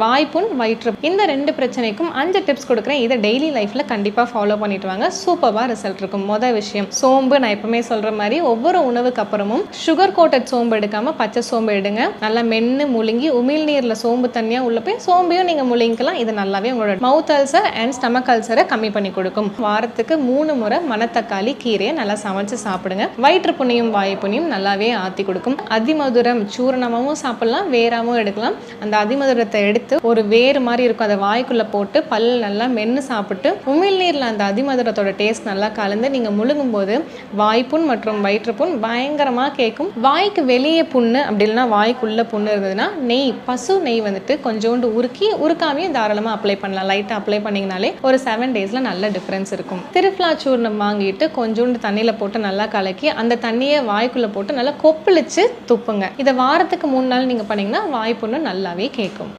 வாய்ப்புண் வயிற்று இந்த ரெண்டு பிரச்சனைக்கும் அஞ்சு டிப்ஸ் கொடுக்குறேன். இதை டெய்லி லைஃப்பில் கண்டிப்பாக ஃபாலோ பண்ணிட்டு வாங்க. சூப்பராக ரிசல்ட் இருக்கும். மொதல் விஷயம் சோம்பு. நான் எப்பவுமே சொல்கிற மாதிரி ஒவ்வொரு உணவுக்கு அப்புறமும் சுகர் கோட்டட் சோம்பு எடுக்காமல் பச்சை சோம்பு எடுங்க. நல்லா மென்று முழுங்கி உமிழ்நீரில் சோம்பு தனியாக உள்ள போய் சோம்பையும் நீங்கள் முழுங்கிக்கலாம். இது நல்லாவே உங்களோட மவுத் அல்சர் அண்ட் ஸ்டமக் அல்சரை கம்மி பண்ணி கொடுக்கும். வாரத்துக்கு மூணு முறை மணத்தக்காளி கீரையை நல்லா சமைச்சு சாப்பிடுங்க. வயிற்று புண்ணியும் வாயு புண்ணியும் நல்லாவே ஆற்றி கொடுக்கும். அதிமதுரம் சூரணமாகவும் சாப்பிடலாம் வேறாவும் எடுக்கலாம். அந்த அதிமதுரத்தை எடுத்து ஒரு வேர் மாதிரி இருக்கும். அதை வாய்க்குள்ளே போட்டு பல் நல்லா மென்று சாப்பிட்டு உமிழ்நீரில் அந்த அதிமதுரத்தோட டேஸ்ட் நல்லா கலந்து நீங்கள் முழுங்கும் போது வாய்ப்புண் மற்றும் வயிற்றுப்புண் பயங்கரமாக கேட்கும் வாய்க்கு வெளியே புண்ணு அப்படி இல்லைன்னா வாய்க்குள்ளே புண்ணு இருந்ததுன்னா நெய் பசு நெய் வந்துட்டு கொஞ்சோண்டு உருக்கி உருக்காமையும் தாராளமாக அப்ளை பண்ணலாம். லைட்டாக அப்ளை பண்ணிங்கனாலே ஒரு செவன் டேஸில் நல்ல டிஃப்ரென்ஸ் இருக்கும். திருஃப்லா சூர்ணம் வாங்கிட்டு கொஞ்சோண்டு தண்ணியில் போட்டு நல்லா கலக்கி அந்த தண்ணியை வாய்க்குள்ளே போட்டு நல்லா கொப்பளிச்சு துப்புங்க. இதை வாரத்துக்கு மூணு நாள் நீங்கள் பண்ணிங்கன்னா வாய்ப்புண்ணு நல்லாவே கேட்கும்